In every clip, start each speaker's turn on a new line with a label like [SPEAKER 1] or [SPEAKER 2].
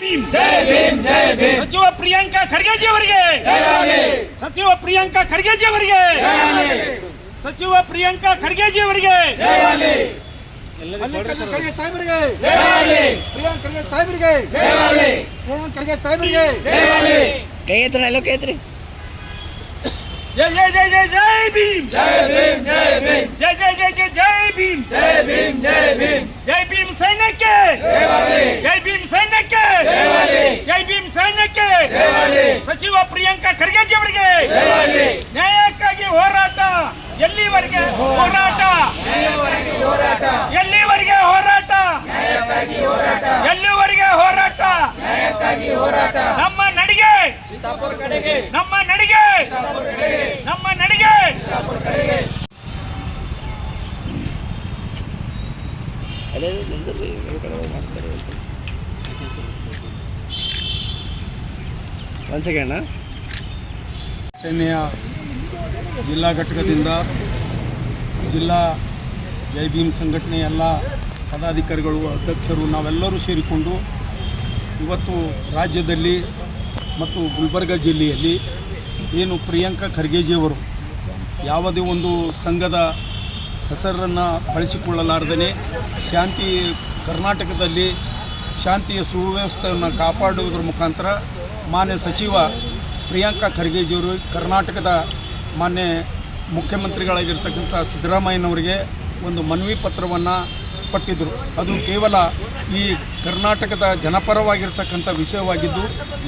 [SPEAKER 1] ಭೀಮ್
[SPEAKER 2] ಜೈ ಭೀಮ್ ಜೈ ಭೀಮ್
[SPEAKER 1] ಸಚಿವ ಪ್ರಿಯಾಂಕಾ ಖರ್ಗೆಜಿ ಅವರಿಗೆ ಸಚಿವ ಪ್ರಿಯಾಂಕಾ ಖರ್ಗೆಜಿ ಅವರಿಗೆ ಸಚಿವ ಪ್ರಿಯಾಂಕಾ ಖರ್ಗೆಜಿ ಅವರಿಗೆ
[SPEAKER 3] ಅಲ್ಲಿ ಖರ್ಗೆ ಖರ್ಗೆ ಸಾಹೇಬರಿಗೆ
[SPEAKER 2] ಜಯವಾಗಲಿ
[SPEAKER 3] ಪ್ರಿಯಾಂಕ್ ಖರ್ಗೆ ಸಾಹೇಬರಿಗೆ
[SPEAKER 2] ಜಯವಾಗಲಿ
[SPEAKER 3] ಪ್ರಿಯಾಂಕ್ ಖರ್ಗೆ ಸಾಹೇಬರಿಗೆ
[SPEAKER 2] ಜಯವಾಗಲಿ
[SPEAKER 4] ಕೈ ಎತ್ತಣ ಎಲ್ಲೋ ಕೈ ಎತ್ರಿ
[SPEAKER 1] ಜೈ ಜೈ ಜೈ ಜೈ ಜೈ ಭೀಮ್
[SPEAKER 2] ಜೈ ಭೀಮ್ ಜೈ ಭೀಮ್
[SPEAKER 1] ಜೈ ಜೈ ಜೈ ಜೈ ಜೈ ಭೀಮ್
[SPEAKER 2] ಜೈ ಭೀಮ್ ಜೈ ಭೀಮ್
[SPEAKER 1] ಜೈ ಭೀಮ್ ಸೈನ್ಯಕ್ಕೆ
[SPEAKER 2] ಜಯವಾಗಲಿ
[SPEAKER 1] ಜೈ ಭೀಮ್ ಸಚಿವ ಪ್ರಿಯಾಂಕಾ ಖರ್ಗೆಜಿ ಅವರಿಗೆ ನ್ಯಾಯಕ್ಕಾಗಿ ಹೋರಾಟ. ಎಲ್ಲಿವರೆಗೆ ಹೋರಾಟ? ಎಲ್ಲಿವರೆಗೆ ಹೋರಾಟ. ಎಲ್ಲಿವರೆಗೆ ಹೋರಾಟ
[SPEAKER 2] ನ್ಯಾಯಕ್ಕಾಗಿ ಹೋರಾಟ
[SPEAKER 1] ನಮ್ಮ ನಡಿಗೆ
[SPEAKER 2] ಸೀತಾಪುರ ಕಡೆಗೆ
[SPEAKER 1] ನಮ್ಮ ನಡಿಗೆ
[SPEAKER 2] ಸೀತಾಪುರ ಕಡೆಗೆ
[SPEAKER 1] ನಮ್ಮ ನಡಿಗೆ
[SPEAKER 2] ಸೀತಾಪುರ ಕಡೆಗೆ
[SPEAKER 4] ಅದೇ ನಿಂದ್ರಿ ಮಾಡ್ತಾರೆ ಒಂದು ಸೆಕೆಂಡ್
[SPEAKER 5] ಸೇನೆಯ ಜಿಲ್ಲಾ ಘಟಕದಿಂದ ಜಿಲ್ಲಾ ಜೈ ಭೀಮ್ ಸಂಘಟನೆ ಎಲ್ಲ ಪದಾಧಿಕಾರಿಗಳು, ಅಧ್ಯಕ್ಷರು, ನಾವೆಲ್ಲರೂ ಸೇರಿಕೊಂಡು ಇವತ್ತು ರಾಜ್ಯದಲ್ಲಿ ಮತ್ತು ಗುಲ್ಬರ್ಗ ಜಿಲ್ಲೆಯಲ್ಲಿ ಏನು ಪ್ರಿಯಾಂಕಾ ಖರ್ಗೆಜಿಯವರು ಯಾವುದೇ ಒಂದು ಸಂಘದ ಹೆಸರನ್ನು ಬಳಸಿಕೊಳ್ಳಲಾರ್ದೇ ಶಾಂತಿ ಕರ್ನಾಟಕದಲ್ಲಿ ಶಾಂತಿಯ ಸುವ್ಯವಸ್ಥೆಯನ್ನು ಕಾಪಾಡುವುದರ ಮುಖಾಂತರ ಮಾನ್ಯ ಸಚಿವ ಪ್ರಿಯಾಂಕಾ ಖರ್ಗೆಜಿಯವರು ಕರ್ನಾಟಕದ ಮಾನ್ಯ ಮುಖ್ಯಮಂತ್ರಿಗಳಾಗಿರ್ತಕ್ಕಂಥ ಸಿದ್ದರಾಮಯ್ಯನವರಿಗೆ ಒಂದು ಮನವಿ ಪತ್ರವನ್ನು ಪಟ್ಟಿದ್ದರು ಅದು ಕೇವಲ ಈ ಕರ್ನಾಟಕದ ಜನಪರವಾಗಿರ್ತಕ್ಕಂಥ ವಿಷಯವಾಗಿದ್ದು,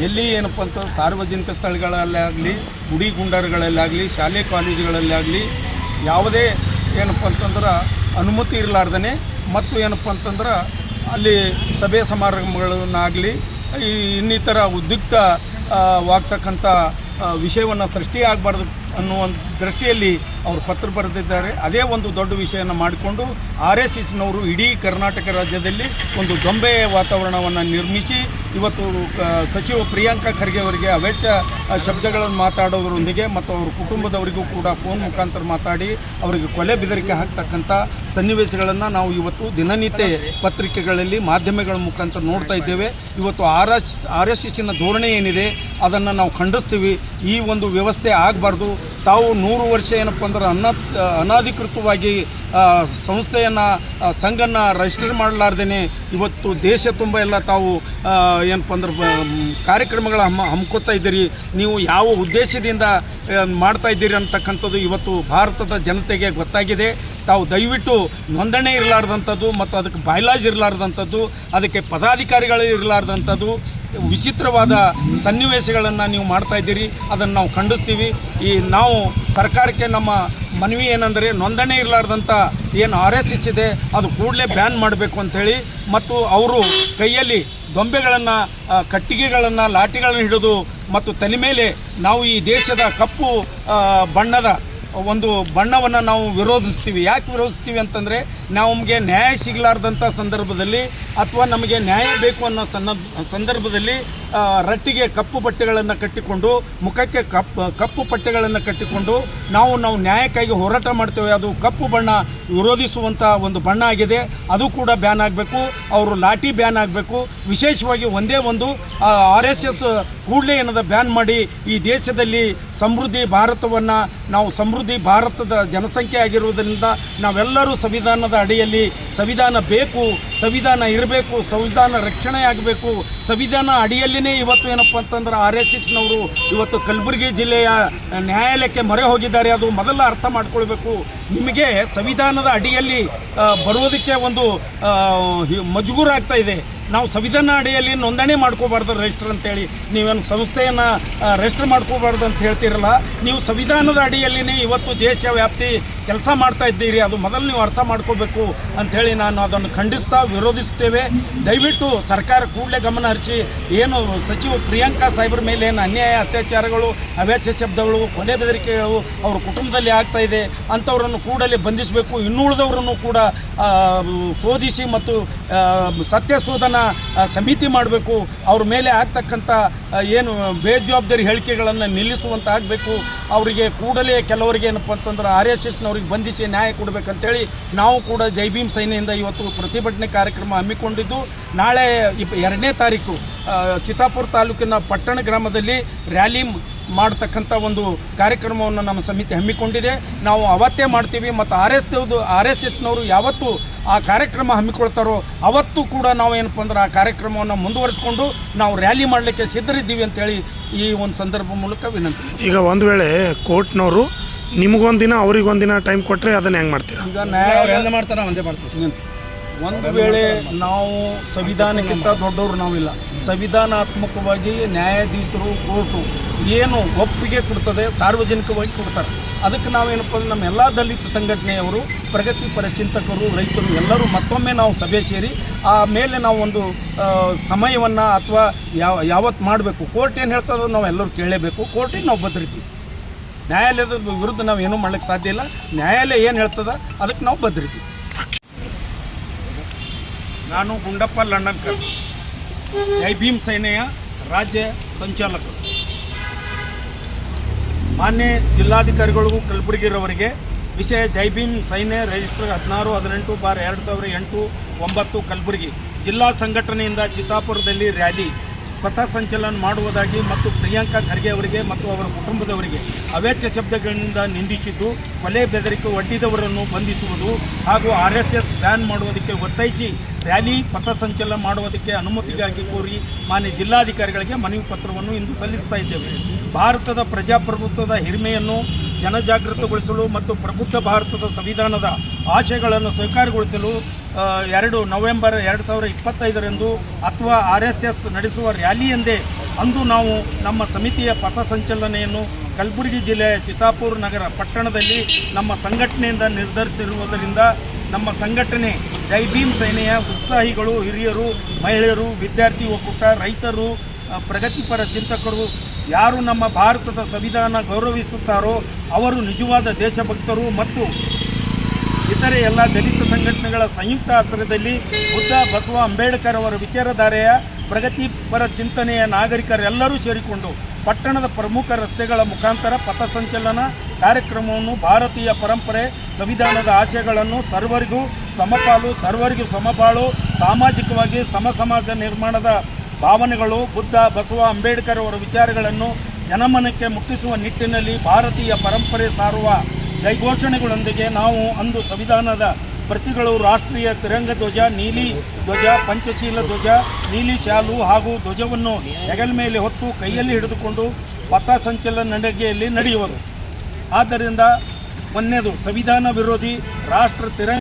[SPEAKER 5] ಎಲ್ಲಿ ಏನಪ್ಪ ಅಂತ ಸಾರ್ವಜನಿಕ ಸ್ಥಳಗಳಲ್ಲಾಗಲಿ ಗುಡಿ ಗುಂಡಾರಗಳಲ್ಲಾಗಲಿ ಶಾಲೆ ಕಾಲೇಜುಗಳಲ್ಲಾಗಲಿ ಯಾವುದೇ ಏನಪ್ಪ ಅಂತಂದ್ರೆ ಅನುಮತಿ ಇರಲಾರ್ದೇ ಮತ್ತು ಏನಪ್ಪ ಅಂತಂದ್ರೆ ಅಲ್ಲಿ ಸಭೆ ಸಮಾರಂಭಗಳನ್ನಾಗಲಿ ಈ ಇನ್ನಿತರ ಉದ್ಯುಕ್ತ ಆ, ವಾಗ್ತಕ್ಕಂಥ ವಿಷಯವನ್ನು ಸೃಷ್ಟಿಯಾಗಬಾರ್ದು ಅನ್ನುವ ದೃಷ್ಟಿಯಲ್ಲಿ ಅವರು ಪತ್ರ ಬರೆದಿದ್ದಾರೆ. ಅದೇ ಒಂದು ದೊಡ್ಡ ವಿಷಯನ ಮಾಡಿಕೊಂಡು ಆರ್ ಎಸ್ ಎಸ್ನವರು ಇಡೀ ಕರ್ನಾಟಕ ರಾಜ್ಯದಲ್ಲಿ ಒಂದು ಗೊಂಬೆ ವಾತಾವರಣವನ್ನು ನಿರ್ಮಿಸಿ ಇವತ್ತು ಸಚಿವ ಪ್ರಿಯಾಂಕಾ ಖರ್ಗೆ ಅವರಿಗೆ ಅವೆಚ್ಚ ಶಬ್ದಗಳನ್ನು ಮಾತಾಡೋದ್ರೊಂದಿಗೆ ಮತ್ತು ಅವ್ರ ಕುಟುಂಬದವರಿಗೂ ಕೂಡ ಫೋನ್ ಮುಖಾಂತರ ಮಾತಾಡಿ ಅವರಿಗೆ ಕೊಲೆ ಬೆದರಿಕೆ ಹಾಕ್ತಕ್ಕಂಥ ಸನ್ನಿವೇಶಗಳನ್ನು ನಾವು ಇವತ್ತು ದಿನನಿತ್ಯ ಪತ್ರಿಕೆಗಳಲ್ಲಿ, ಮಾಧ್ಯಮಗಳ ಮುಖಾಂತರ ನೋಡ್ತಾ ಇದ್ದೇವೆ. ಇವತ್ತು ಆರ್ ಎಸ್ ಆರ್ ಎಸ್ ಧೋರಣೆ ಏನಿದೆ, ಅದನ್ನು ನಾವು ಖಂಡಿಸ್ತೀವಿ. ಈ ಒಂದು ವ್ಯವಸ್ಥೆ ಆಗಬಾರ್ದು. ತಾವು ನೂರು ವರ್ಷ ಏನಪ್ಪ ಅಂದ್ರೆ ಅನ ಅನಧಿಕೃತವಾಗಿ ಸಂಸ್ಥೆಯನ್ನು ಸಂಘನ ರಿಜಿಸ್ಟರ್ ಮಾಡಲಾರ್ದೇ ಇವತ್ತು ದೇಶ ತುಂಬ ಎಲ್ಲ ತಾವು ಏನಪ್ಪ ಅಂದ್ರೆ ಕಾರ್ಯಕ್ರಮಗಳ ಹಮ್ಮ ಹಮ್ಕೋತಾ ಇದ್ದೀರಿ. ನೀವು ಯಾವ ಉದ್ದೇಶದಿಂದ ಮಾಡ್ತಾ ಇದ್ದೀರಿ ಅಂತಕ್ಕಂಥದ್ದು ಇವತ್ತು ಭಾರತದ ಜನತೆಗೆ ಗೊತ್ತಾಗಿದೆ. ತಾವು ದಯವಿಟ್ಟು ನೋಂದಣಿ ಇರಲಾರ್ದಂಥದ್ದು ಮತ್ತು ಅದಕ್ಕೆ ಬಾಯ್ಲಾಜ್ ಇರಲಾರ್ದಂಥದ್ದು, ಅದಕ್ಕೆ ಪದಾಧಿಕಾರಿಗಳು ಇರಲಾರ್ದಂಥದ್ದು ವಿಚಿತ್ರವಾದ ಸನ್ನಿವೇಶಗಳನ್ನು ನೀವು ಮಾಡ್ತಾ ಇದ್ದೀರಿ, ಅದನ್ನು ನಾವು ಖಂಡಿಸ್ತೀವಿ. ಈ ನಾವು ಸರ್ಕಾರಕ್ಕೆ ನಮ್ಮ ಮನವಿ ಏನಂದರೆ, ನೋಂದಣಿ ಇರಲಾರ್ದಂಥ ಏನು ಆರ್ ಎಸ್ ಎಸ್ ಇದೆ ಅದು ಕೂಡಲೇ ಬ್ಯಾನ್ ಮಾಡಬೇಕು ಅಂಥೇಳಿ ಮತ್ತು ಅವರು ಕೈಯಲ್ಲಿ ಗೊಂಬೆಗಳನ್ನು ಕಟ್ಟಿಗೆಗಳನ್ನು, ಲಾಠಿಗಳನ್ನು ಹಿಡಿದು, ಮತ್ತು ತಲೆ ಮೇಲೆ ನಾವು ಈ ದೇಶದ ಕಪ್ಪು ಬಣ್ಣದ ಒಂದು ಬಣ್ಣವನ್ನು ನಾವು ವಿರೋಧಿಸ್ತೀವಿ. ಯಾಕೆ ವಿರೋಧಿಸ್ತೀವಿ ಅಂತಂದರೆ ನಮಗೆ ನ್ಯಾಯ ಸಿಗಲಾರ್ದಂಥ ಸಂದರ್ಭದಲ್ಲಿ ಅಥವಾ ನಮಗೆ ನ್ಯಾಯ ಬೇಕು ಅನ್ನೋ ಸಂದರ್ಭದಲ್ಲಿ ರಟ್ಟಿಗೆ ಕಪ್ಪು ಬಟ್ಟೆಗಳನ್ನು ಕಟ್ಟಿಕೊಂಡು, ಮುಖಕ್ಕೆ ಕಪ್ಪು ಕಪ್ಪು ಬಟ್ಟೆಗಳನ್ನು ಕಟ್ಟಿಕೊಂಡು ನಾವು ನಾವು ನ್ಯಾಯಕ್ಕಾಗಿ ಹೋರಾಟ ಮಾಡ್ತೇವೆ. ಅದು ಕಪ್ಪು ಬಣ್ಣ ವಿರೋಧಿಸುವಂಥ ಒಂದು ಬಣ್ಣ ಆಗಿದೆ. ಅದು ಕೂಡ ಬ್ಯಾನ್ ಆಗಬೇಕು. ಅವರು ಲಾಠಿ ಬ್ಯಾನ್ ಆಗಬೇಕು. ವಿಶೇಷವಾಗಿ ಒಂದೇ ಒಂದು ಆರ್ ಎಸ್ ಎಸ್ ಕೂಡಲೇ ಏನದ ಬ್ಯಾನ್ ಮಾಡಿ ಈ ದೇಶದಲ್ಲಿ ಸಮೃದ್ಧಿ ಭಾರತವನ್ನು ನಾವು ಸಮೃದ್ಧಿ ಭಾರತದ ಜನಸಂಖ್ಯೆ ಆಗಿರುವುದರಿಂದ ನಾವೆಲ್ಲರೂ ಸಂವಿಧಾನದ ಅಡಿಯಲ್ಲಿ ಸಂವಿಧಾನ ಬೇಕು, ಸಂವಿಧಾನ ಇರಬೇಕು, ಸಂವಿಧಾನ ರಕ್ಷಣೆ ಆಗಬೇಕು ಸಂವಿಧಾನ ಇವತ್ತು ಏನಪ್ಪ ಅಂತಂದ್ರೆ ಆರ್ ಎಸ್ ಎಸ್ನವರು ಇವತ್ತು ಕಲಬುರಗಿ ಜಿಲ್ಲೆಯ ನ್ಯಾಯಾಲಯಕ್ಕೆ ಮೊರೆ ಹೋಗಿದ್ದಾರೆ. ಅದು ಮೊದಲ ಅರ್ಥ ಮಾಡ್ಕೊಳ್ಬೇಕು. ನಿಮಗೆ ಸಂವಿಧಾನದ ಅಡಿಯಲ್ಲಿ ಬರುವುದಕ್ಕೆ ಒಂದು ಮಜಗೂರಾಗ್ತಾ ಇದೆ. ನಾವು ಸಂವಿಧಾನ ಅಡಿಯಲ್ಲಿ ನೋಂದಣಿ ಮಾಡ್ಕೋಬಾರ್ದು ರಿಜಿಸ್ಟರ್ ಅಂತೇಳಿ. ನೀವೇನು ಸಂಸ್ಥೆಯನ್ನು ರಿಜಿಸ್ಟರ್ ಮಾಡ್ಕೋಬಾರ್ದು ಅಂತ ಹೇಳ್ತಿರಲ್ಲ, ನೀವು ಸಂವಿಧಾನದ ಅಡಿಯಲ್ಲಿನೇ ಇವತ್ತು ದೇಶ ವ್ಯಾಪ್ತಿ ಕೆಲಸ ಮಾಡ್ತಾ ಇದ್ದೀರಿ. ಅದು ಮೊದಲು ನೀವು ಅರ್ಥ ಮಾಡ್ಕೋಬೇಕು ಅಂಥೇಳಿ ನಾನು ಅದನ್ನು ಖಂಡಿಸ್ತಾ ವಿರೋಧಿಸ್ತೇವೆ ದಯವಿಟ್ಟು ಸರ್ಕಾರ ಕೂಡಲೇ ಗಮನ ಹರಿಸಿ. ಏನು ಸಚಿವ ಪ್ರಿಯಾಂಕಾ ಸಾಹೇಬ್ರ ಮೇಲೆ ಏನು ಅನ್ಯಾಯ, ಅತ್ಯಾಚಾರಗಳು ಅವ್ಯಾಚ್ಯ ಶಬ್ದಗಳು, ಕೊಲೆ ಬೆದರಿಕೆಗಳು ಅವ್ರ ಕುಟುಂಬದಲ್ಲಿ ಆಗ್ತಾ ಇದೆ. ಅಂಥವರನ್ನು ಕೂಡಲೇ ಬಂಧಿಸಬೇಕು, ಇನ್ನುಳಿದವರನ್ನು ಕೂಡ ಶೋಧಿಸಿ ಮತ್ತು ಸತ್ಯ ಶೋಧನಾ ಸಮಿತಿ ಮಾಡಬೇಕು. ಅವ್ರ ಮೇಲೆ ಆಗ್ತಕ್ಕಂಥ ಏನು ಬೇಜವಾಬ್ದಾರಿ ಹೇಳಿಕೆಗಳನ್ನು ನಿಲ್ಲಿಸುವಂತ ಆಗಬೇಕು. ಅವರಿಗೆ ಕೂಡಲೇ ಕೆಲವರಿಗೆ ಏನಪ್ಪ ಅಂತಂದ್ರೆ ಆರ್ ಎಸ್ ಎಸ್ನವ್ರಿಗೆ ಬಂಧಿಸಿ ನ್ಯಾಯ ಕೊಡಬೇಕಂತೇಳಿ ನಾವು ಕೂಡ ಜೈ ಭೀಮ್ ಸೇನೆಯಿಂದ ಇವತ್ತು ಪ್ರತಿಭಟನೆ ಕಾರ್ಯಕ್ರಮ ಹಮ್ಮಿಕೊಂಡಿದ್ದು. ನಾಳೆ ಇಪ್, ಎರಡನೇ ತಾರೀಕು ಚಿತ್ತಾಪುರ ತಾಲೂಕಿನ ಪಟ್ಟಣ ಗ್ರಾಮದಲ್ಲಿ ರ್ಯಾಲಿ ಮಾಡ್ತಕ್ಕಂಥ ಒಂದು ಕಾರ್ಯಕ್ರಮವನ್ನು ನಮ್ಮ ಸಮಿತಿ ಹಮ್ಮಿಕೊಂಡಿದೆ. ನಾವು ಅವತ್ತೇ ಮಾಡ್ತೀವಿ ಮತ್ತು ಆರ್ ಎಸ್ ಆರ್ ಎಸ್ ಎಸ್ನವರು ಯಾವತ್ತು ಆ ಕಾರ್ಯಕ್ರಮ ಹಮ್ಮಿಕೊಳ್ತಾರೋ ಅವತ್ತು ಕೂಡ ನಾವು ಏನಪ್ಪ ಅಂದ್ರೆ ಆ ಕಾರ್ಯಕ್ರಮವನ್ನು ಮುಂದುವರಿಸಿಕೊಂಡು ನಾವು ರ್ಯಾಲಿ ಮಾಡಲಿಕ್ಕೆ ಸಿದ್ಧರಿದ್ದೀವಿ ಅಂತೇಳಿ ಈ ಒಂದು ಸಂದರ್ಭ ಮೂಲಕ ವಿನಂತಿ.
[SPEAKER 6] ಈಗ ಒಂದು ವೇಳೆ ಕೋರ್ಟ್ನವರು ನಿಮಗೊಂದಿನ ಅವ್ರಿಗೊಂದಿನ ಟೈಮ್ ಕೊಟ್ಟರೆ ಅದನ್ನು ಹೆಂಗೆ ಮಾಡ್ತೀರಾ?
[SPEAKER 5] ಈಗ ನ್ಯಾಯ
[SPEAKER 3] ಅವ್ರು ಎಂದ ಒಂದೇ ಮಾಡ್ತೀವಿ.
[SPEAKER 5] ಒಂದು ವೇಳೆ ನಾವು ಸಂವಿಧಾನಕ್ಕಿಂತ ದೊಡ್ಡವರು ನಾವಿಲ್ಲ. ಸಂವಿಧಾನಾತ್ಮಕವಾಗಿ ನ್ಯಾಯಾಧೀಶರು ಕೋರ್ಟು ಏನು ಒಪ್ಪಿಗೆ ಕೊಡ್ತದೆ, ಸಾರ್ವಜನಿಕವಾಗಿ ಕೊಡ್ತಾರೆ. ಅದಕ್ಕೆ ನಾವೇನಪ್ಪ ಅಂದ್ರೆ ನಮ್ಮ ಎಲ್ಲ ದಲಿತ ಸಂಘಟನೆಯವರು ಪ್ರಗತಿಪರ ಚಿಂತಕರು, ರೈತರು ಎಲ್ಲರೂ ಮತ್ತೊಮ್ಮೆ ನಾವು ಸಭೆ ಸೇರಿ ಆ ಮೇಲೆ ನಾವು ಒಂದು ಸಮಯವನ್ನು ಅಥವಾ ಯಾವ ಯಾವತ್ತು ಮಾಡಬೇಕು. ಕೋರ್ಟ್ ಏನು ಹೇಳ್ತದೋ ನಾವು ಎಲ್ಲರೂ ಕೇಳಲೇಬೇಕು. ಕೋರ್ಟಿಗೆ ನಾವು ಬದ್ರಿದ್ದೀವಿ ನ್ಯಾಯಾಲಯದ ವಿರುದ್ಧ ನಾವು ಏನೂ ಮಾಡ್ಲಿಕ್ಕೆ ಸಾಧ್ಯ ಇಲ್ಲ. ನ್ಯಾಯಾಲಯ ಏನು ಹೇಳ್ತದ, ಅದಕ್ಕೆ ನಾವು ಬದ್ರಿದ್ದೀವಿ ನಾನು ಗುಂಡಪ್ಪ ಲಂಡನ್ಕರ್. ಜೈ ಭೀಮ್ ಸೇನೆಯ ರಾಜ್ಯ ಸಂಚಾಲಕರು. ಮಾನ್ಯ ಜಿಲ್ಲಾಧಿಕಾರಿಗಳಿಗೂ ಕಲಬುರಗಿರವರಿಗೆ ವಿಷಯ ಜೈಬೀನ್ ಸೈನ್ಯ ರಿಜಿಸ್ಟರ್ ಹದಿನಾರು ಹದಿನೆಂಟು ಬಾರ್ ಎರಡು ಸಾವಿರ ಎಂಟು ಒಂಬತ್ತು ಕಲಬುರಗಿ ಜಿಲ್ಲಾ ಸಂಘಟನೆಯಿಂದ ಚಿತ್ತಾಪುರದಲ್ಲಿ ರ್ಯಾಲಿ. ಪಥಸಂಚಲನ ಮಾಡುವುದಾಗಿ ಮತ್ತು ಪ್ರಿಯಾಂಕಾ ಖರ್ಗೆ ಅವರಿಗೆ ಮತ್ತು ಅವರ ಕುಟುಂಬದವರಿಗೆ ಅವೇಚ್ಯ ಶಬ್ದಗಳಿಂದ ನಿಂದಿಸಿದ್ದು, ಕೊಲೆ ಬೆದರಿಕೆ ಒಡ್ಡಿದವರನ್ನು ಬಂಧಿಸುವುದು ಹಾಗೂ ಆರ್ ಎಸ್ ಎಸ್ ಬ್ಯಾನ್ ಮಾಡುವುದಕ್ಕೆ ಒತ್ತಾಯಿಸಿ ರ್ಯಾಲಿ ಪಥಸಂಚಲನ ಮಾಡುವುದಕ್ಕೆ ಅನುಮತಿಗಾಗಿ ಕೋರಿ ಮಾನ್ಯ ಜಿಲ್ಲಾಧಿಕಾರಿಗಳಿಗೆ ಮನವಿ ಪತ್ರವನ್ನು ಇಂದು ಸಲ್ಲಿಸ್ತಾ ಇದ್ದೇವೆ. ಭಾರತದ ಪ್ರಜಾಪ್ರಭುತ್ವದ ಹಿರಿಮೆಯನ್ನು ಜನಜಾಗೃತಗೊಳಿಸಲು ಮತ್ತು ಪ್ರಬುದ್ಧ ಭಾರತದ ಸಂವಿಧಾನದ ಆಶಯಗಳನ್ನು ಸ್ವೀಕಾರಗೊಳಿಸಲು ಎರಡು ನವೆಂಬರ್ ಎರಡು ಸಾವಿರ ಇಪ್ಪತ್ತೈದರಂದು ಅಥವಾ ಆರ್ ಎಸ್ ಎಸ್ ನಡೆಸುವ ರ್ಯಾಲಿ ಎಂದೇ ಅಂದು ನಾವು ನಮ್ಮ ಸಮಿತಿಯ ಪಥಸಂಚಲನೆಯನ್ನು ಕಲಬುರಗಿ ಜಿಲ್ಲೆಯ ಚಿತ್ತಾಪುರ ನಗರ ಪಟ್ಟಣದಲ್ಲಿ ನಮ್ಮ ಸಂಘಟನೆಯಿಂದ ನಿರ್ಧರಿಸಿರುವುದರಿಂದ ನಮ್ಮ ಸಂಘಟನೆ ಜೈ ಭೀಮ್ ಸೇನೆಯ ಉತ್ಸಾಹಿಗಳು ಹಿರಿಯರು, ಮಹಿಳೆಯರು, ವಿದ್ಯಾರ್ಥಿ ಒಕ್ಕೂಟ, ರೈತರು ಪ್ರಗತಿಪರ ಚಿಂತಕರು ಯಾರು ನಮ್ಮ ಭಾರತದ ಸಂವಿಧಾನ ಗೌರವಿಸುತ್ತಾರೋ ಅವರು ನಿಜವಾದ ದೇಶಭಕ್ತರು ಮತ್ತು ಇತರೆ ಎಲ್ಲ ದಲಿತ ಸಂಘಟನೆಗಳ ಸಂಯುಕ್ತ ಆಶ್ರಯದಲ್ಲಿ ಬುದ್ಧ ಬಸವ ಅಂಬೇಡ್ಕರ್ ಅವರ ವಿಚಾರಧಾರೆಯ ಪ್ರಗತಿಪರ ಚಿಂತನೆಯ ನಾಗರಿಕರೆಲ್ಲರೂ ಸೇರಿಕೊಂಡು ಪಟ್ಟಣದ ಪ್ರಮುಖ ರಸ್ತೆಗಳ ಮುಖಾಂತರ ಪಥಸಂಚಲನ ಕಾರ್ಯಕ್ರಮವನ್ನು ಭಾರತೀಯ ಪರಂಪರೆ, ಸಂವಿಧಾನದ ಆಶಯಗಳನ್ನು ಸರ್ವರಿಗೂ ಸಮಪಾಲು ಸರ್ವರಿಗೂ ಸಮಪಾಲು ಸಾಮಾಜಿಕವಾಗಿ ಸಮ ಸಮಾಜ ನಿರ್ಮಾಣದ ಭಾವನೆಗಳು ಬುದ್ಧ, ಬಸವ, ಅಂಬೇಡ್ಕರ್ ಅವರ ವಿಚಾರಗಳನ್ನು ಜನಮನಕ್ಕೆ ಮುಟ್ಟಿಸುವ ನಿಟ್ಟಿನಲ್ಲಿ ಭಾರತೀಯ ಪರಂಪರೆ ಸಾರುವ ಜೈಘೋಷಣೆಗಳೊಂದಿಗೆ ನಾವು ಅಂದು ಸಂವಿಧಾನದ ಪ್ರತಿಗಳು ರಾಷ್ಟ್ರೀಯ ತಿರಂಗ ಧ್ವಜ, ನೀಲಿ ಧ್ವಜ, ಪಂಚಶೀಲ ಧ್ವಜ, ನೀಲಿ ಶಾಲು ಹಾಗೂ ಧ್ವಜವನ್ನು ಹೆಗಲ ಮೇಲೆ ಹೊತ್ತು ಕೈಯಲ್ಲಿ ಹಿಡಿದುಕೊಂಡು ಪಥಸಂಚಲನ ನಡಿಗೆಯಲ್ಲಿ ನಡೆಯುವುದು ಆದ್ದರಿಂದ ಒಂದನೇದು ಸಂವಿಧಾನ ವಿರೋಧಿ ರಾಷ್ಟ್ರ ತಿರಂಗ